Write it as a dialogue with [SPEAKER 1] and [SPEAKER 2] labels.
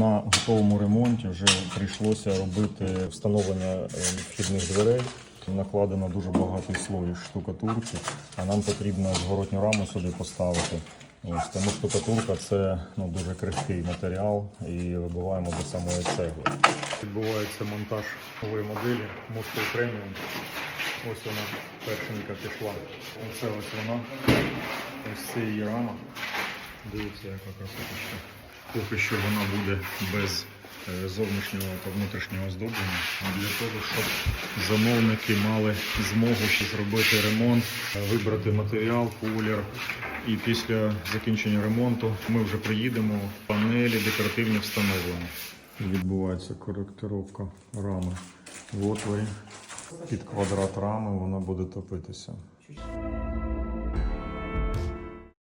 [SPEAKER 1] На готовому ремонті вже прийшлося робити встановлення е, вхідних дверей. Накладено дуже багатий слой штукатурки, а нам потрібно зворотню раму сюди поставити. Ось, тому штукатурка це ну, дуже крихкий матеріал і вибиваємо до самої цегли. Відбувається монтаж нової моделі Moscow Premium. Ось вона першенька пішла. Оце ось вона. Ось це її рама. Дивіться, яка красоточка. Поки що вона буде без е, зовнішнього та внутрішнього оздоблення. Для того, щоб замовники мали змогу ще зробити ремонт, е, вибрати матеріал, колір. І після закінчення ремонту ми вже приїдемо, панелі декоративні встановлені. Відбувається коректировка рами в отворі. Під квадрат рами вона буде топитися.